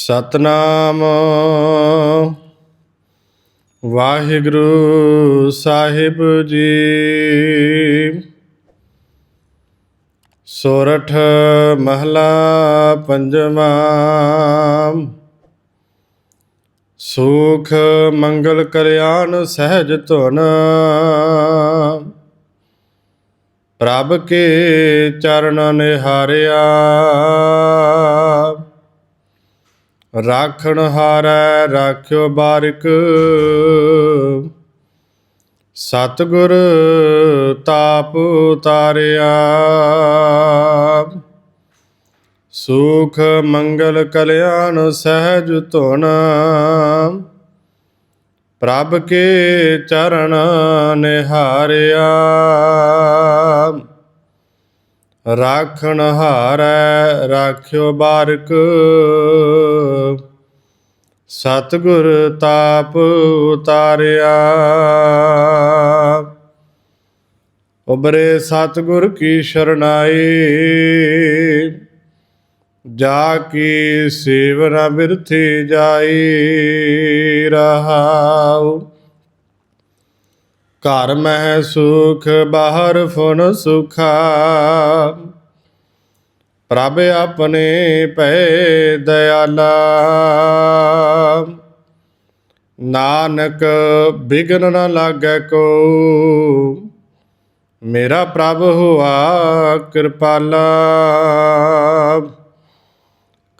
ਸਤਨਾਮ। ਵਾਹਿਗੁਰੂ ਸਾਹਿਬ ਜੀ। ਸੋਰਠ ਮਹਲਾ ਪੰਜਵਾਂ। ਸੁਖ ਮੰਗਲ ਕਰਿਆਨ ਸਹਿਜ ਧੁਨ। ਪ੍ਰਭ ਕੇ ਚਰਨ ਨਿਹਾਰਿਆ। ਰਾਖਣ ਹਾਰੈ ਰਾਖਿਓ ਬਾਰਿਕ। ਸਤਿਗੁਰ ਤਾਪ ਤਾਰਿਆ ਸੁਖ ਮੰਗਲ ਕਲਿਆਣ ਸਹਿਜ ਧੁਨ। ਪ੍ਰਭ ਕੇ ਚਰਨ ਨਿਹਾਰਿਆ। ਰਾਖਣ ਹਾਰੈ ਰਾਖਿਓ ਬਾਰਕ। ਸਤਿਗੁਰ ਤਾਪ ਉਤਾਰਿਆ। ਉਬਰੇ ਸਤਿਗੁਰ ਕੀ ਸ਼ਰਨਾਈ। ਜਾ ਕੀ ਸੇਵਨਾ ਬਿਰਥੀ ਜਾਈ ਰਹਾਉ। ਘਰ ਮਹਿ ਸੁਖ, ਬਾਹਰ ਫੁਨ ਸੁਖਾ। ਪ੍ਰਭ ਆਪਣੇ ਭੈ ਦਇਆਲਾ। ਨਾਨਕ ਬਿਗਨ ਨ ਲਾਗੈ ਕੋ। ਮੇਰਾ ਪ੍ਰਭ ਹੁਆ ਕਿਰਪਾਲਾ।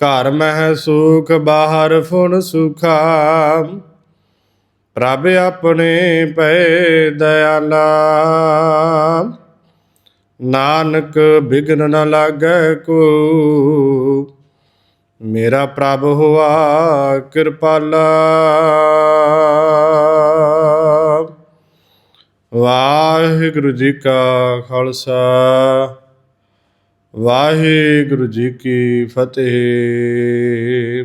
ਘਰ ਮਹਿ ਸੁਖ, ਬਾਹਰ ਫੁਨ ਸੁਖਾ। ਪ੍ਰਭ ਆਪਣੇ ਪੈ ਦਇਆਲਾ। ਨਾਨਕ ਬਿਗਨ ਨ ਲਾਗੈ ਕੋ। ਮੇਰਾ ਪ੍ਰਭ ਹੁਆ ਕਿਰਪਾਲਾ। ਵਾਹਿਗੁਰੂ ਜੀ ਕਾ ਖਾਲਸਾ। ਵਾਹਿਗੁਰੂ ਜੀ ਕੀ ਫਤਿਹ।